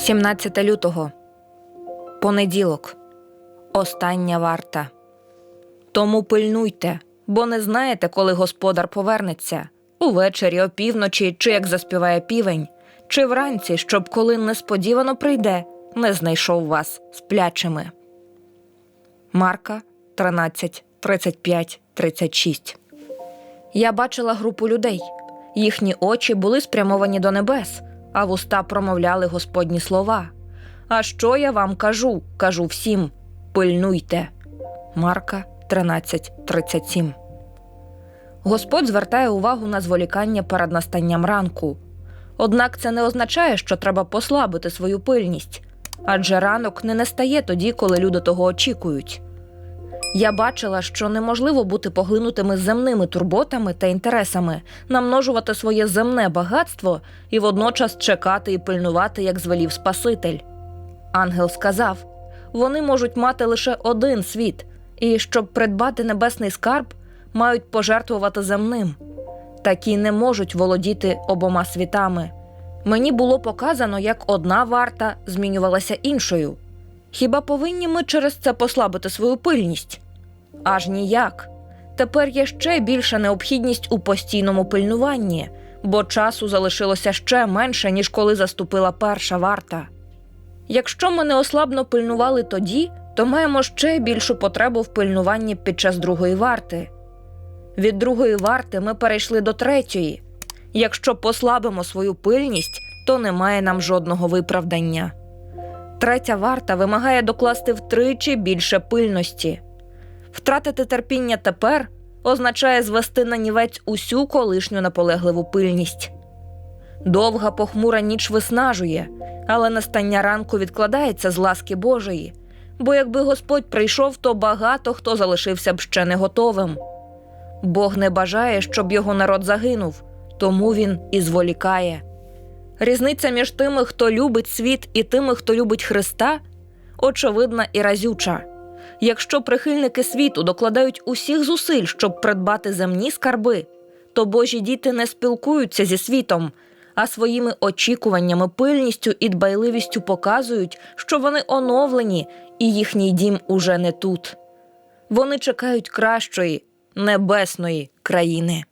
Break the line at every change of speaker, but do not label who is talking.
17 лютого. Понеділок. Остання варта. Тому пильнуйте, бо не знаєте, коли господар повернеться увечері, опівночі, чи як заспіває півень, чи вранці, щоб коли несподівано прийде, не знайшов вас сплячими. Марка 13, 35, 36 Я бачила групу людей. Їхні очі були спрямовані до небес, а вуста промовляли Господні слова. А що я вам кажу? Кажу всім: пильнуйте. Марка 13.37 Господь звертає увагу на зволікання перед настанням ранку. Однак це не означає, що треба послабити свою пильність, адже ранок не настає тоді, коли люди того очікують. Я бачила, що неможливо бути поглинутими земними турботами та інтересами, намножувати своє земне багатство і водночас чекати і пильнувати, як звелів Спаситель. Ангел сказав: вони можуть мати лише один світ, і щоб придбати небесний скарб, мають пожертвувати земним. Такі не можуть володіти обома світами. Мені було показано, як одна варта змінювалася іншою. Хіба повинні ми через це послабити свою пильність? Аж ніяк. Тепер є ще більша необхідність у постійному пильнуванні, бо часу залишилося ще менше, ніж коли заступила перша варта. Якщо ми неослабно пильнували тоді, то маємо ще більшу потребу в пильнуванні під час другої варти. Від другої варти ми перейшли до третьої. Якщо послабимо свою пильність, то немає нам жодного виправдання. Третя варта вимагає докласти втричі більше пильності. Втратити терпіння тепер означає звести на нівець усю колишню наполегливу пильність. Довга похмура ніч виснажує, але настання ранку відкладається з ласки Божої, бо якби Господь прийшов, то багато хто залишився б ще не готовим. Бог не бажає, щоб його народ загинув, тому він і зволікає. Різниця між тими, хто любить світ, і тими, хто любить Христа, очевидна і разюча. Якщо прихильники світу докладають усіх зусиль, щоб придбати земні скарби, то Божі діти не спілкуються зі світом, а своїми очікуваннями, пильністю і дбайливістю показують, що вони оновлені і їхній дім уже не тут. Вони чекають кращої, небесної країни.